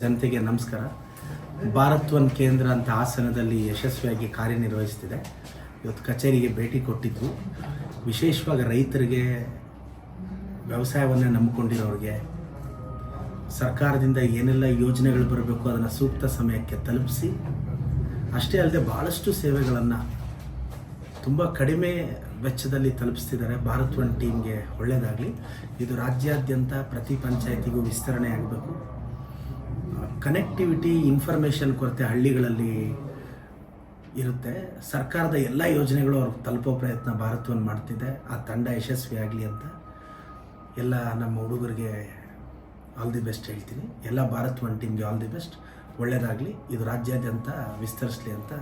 ಜನತೆಗೆ ನಮಸ್ಕಾರ. ಭಾರತ್ ಒನ್ ಕೇಂದ್ರ ಅಂತ ಹಾಸನದಲ್ಲಿ ಯಶಸ್ವಿಯಾಗಿ ಕಾರ್ಯನಿರ್ವಹಿಸ್ತಿದೆ ಇವತ್ತು ಕಚೇರಿಗೆ ಭೇಟಿ ಕೊಟ್ಟಿದ್ದು, ವಿಶೇಷವಾಗಿ ರೈತರಿಗೆ ವ್ಯವಸಾಯವನ್ನೇ ನಂಬಿಕೊಂಡಿರೋರಿಗೆ, ಸರ್ಕಾರದಿಂದ ಏನೆಲ್ಲ ಯೋಜನೆಗಳು ಬರಬೇಕು ಅದನ್ನು ಸೂಕ್ತ ಸಮಯಕ್ಕೆ ತಲುಪಿಸಿ, ಅಷ್ಟೇ ಅಲ್ಲದೆ ಭಾಳಷ್ಟು ಸೇವೆಗಳನ್ನು ತುಂಬ ಕಡಿಮೆ ವೆಚ್ಚದಲ್ಲಿ ತಲುಪಿಸ್ತಿದ್ದಾರೆ. ಭಾರತ್ ಒನ್ ಟೀಮ್ಗೆ ಒಳ್ಳೆಯದಾಗಲಿ ಇದು ರಾಜ್ಯಾದ್ಯಂತ ಪ್ರತಿ ಪಂಚಾಯತಿಗೂ ವಿಸ್ತರಣೆ ಆಗಬೇಕು ಕನೆಕ್ಟಿವಿಟಿ ಇನ್ಫಾರ್ಮೇಷನ್ ಕೊರತೆ ಹಳ್ಳಿಗಳಲ್ಲಿ ಇರುತ್ತೆ. ಸರ್ಕಾರದ ಎಲ್ಲ ಯೋಜನೆಗಳು ಅವ್ರಿಗೆ ತಲುಪೋ ಪ್ರಯತ್ನ ಭಾರತವನ್ನು ಮಾಡ್ತಿದೆ. ಆ ತಂಡ ಯಶಸ್ವಿಯಾಗಲಿ ಅಂತ ಎಲ್ಲ ನಮ್ಮ ಹುಡುಗರಿಗೆ ಆಲ್ ದಿ ಬೆಸ್ಟ್ ಹೇಳ್ತೀನಿ. ಎಲ್ಲ ಭಾರತ್ ಒನ್ ಟೀಮ್ಗೆ ಆಲ್ ದಿ ಬೆಸ್ಟ್ ಒಳ್ಳೆಯದಾಗಲಿ ಇದು ರಾಜ್ಯಾದ್ಯಂತ ವಿಸ್ತರಿಸಲಿ ಅಂತ